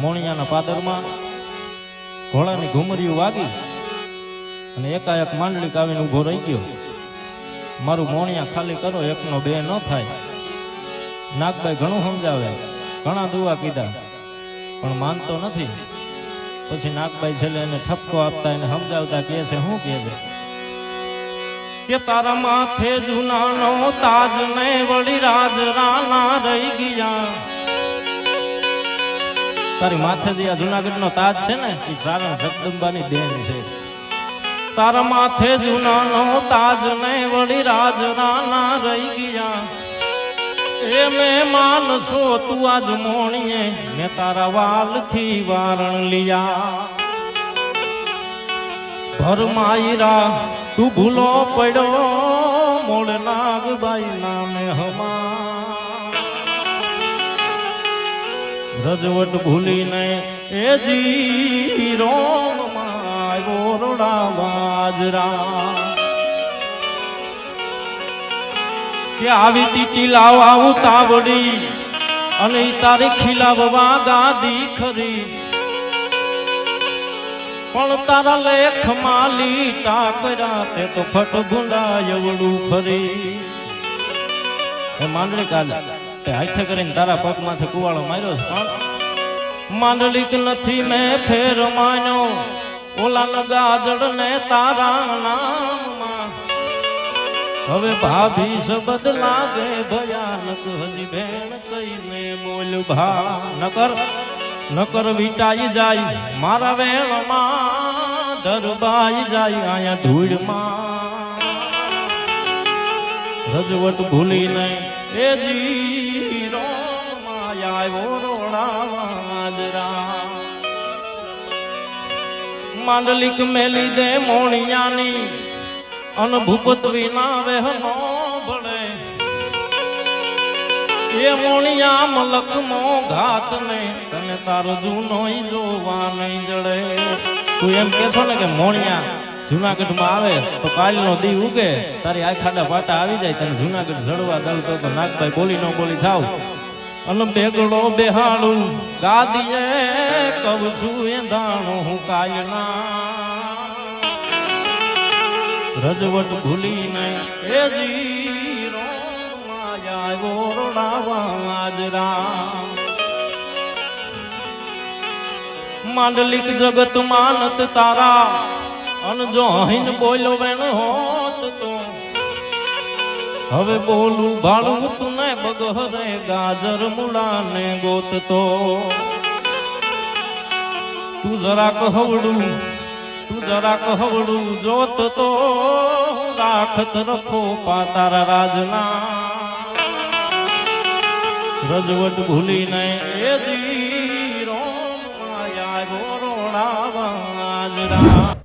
મોણિયાના પાદરમાં ઘોડાની ઘુમરીઓ વાગી અને એકાએક માંડલી કાવીને ઊભો રહી ગયો. મારું મોણિયા ખાલી કરો, એકનો બે ન થાય. નાગભાઈ ઘણું સમજાવે ઘણા દુવા કીધા, પણ માનતો નથી. પછી નાગભાઈ છેલ્લે એને ઠપકો આપતા એને સમજાવતા કહે છે શું કહે છે? કે તારા માથે જુનાનો તાજ ને વળી રાજ રાના રહી ગયા. તારી માથે જે આ જુનાગઢનો તાજ છે ને એ સારણ જગદંબાની દેન છે. તારા માથે જુનાનો તાજ ને વળી રાજરાના રહી ગયા. એ મહેમાન છો તું આજ મોણીએ, મેં તારા વાલથી વારણ લિયા. ભરમાઈરા તું ભૂલો પડ્યો, મોળ નાગબાઈ નામે રજવટ ભૂલીને એ જી રોમમાં આવ્યો બાજરા. કે આવી તીટી લાવા ઉતાવળી અને તારે ખીલાવવા ગાદી ખરી. પણ તારા લેખ માલી ટાકરા તે તો ફટ ગુંડા એવડું ફરી. માંડળી કાલ. તે હાથે કરીને તારા પગ માથે કુવાળો માર્યો પણ માંડલિક નથી મેં ફેર માન્યો. ઓલા નગાજડ ને તારા હવે ભાભી શબ્દ લાગે, ભયાનક. હજી બેન કઈને બોલ ભા નકર. નકર વિટાઈ જાય, મારા વેણમાં દરબાઈ જાય, આયા ધૂળમાં. રજવટ ભૂલીને એ જીરો માયા રોડાવાજરા માંડલિક મેલી દે મોણિયાની અન ભૂપત વિના વહેનો ભળે એ મોણિયા મલક મો ઘાત ને તને તારો જૂનો જોવા નહીં જડે. તું એમ કેશો ને કે મોણિયા જુનાગઢમાં આવે તો કાલનો દી ઉગે. તારી આ ખાડા પાટા આવી જાય તને જુનાગઢ જડવા દઉં તો નાગભાઈ બોલી ન બોલી થાવ. અને બેગડો બેહાડું, ગાદીએ કવ છું એ દાણો હું કાયના. રજવટ ભૂલીને એ જીરો માયા ગોરડાવા વાજરા માંડલિક જગત માનત તારા. અન જો હિન બોલો વેણ હોત તો. હવે બોલું ભાળું તું ને બગહરે, ગાજર મૂળા ને ગોત તો. તું જરાક હવડું, તું જરાક હવડું જોત તો. રાખત રખો પાતારા રાજના. રજવટ ભૂલીને એ જીરો માયા ગોરોડા વાજરા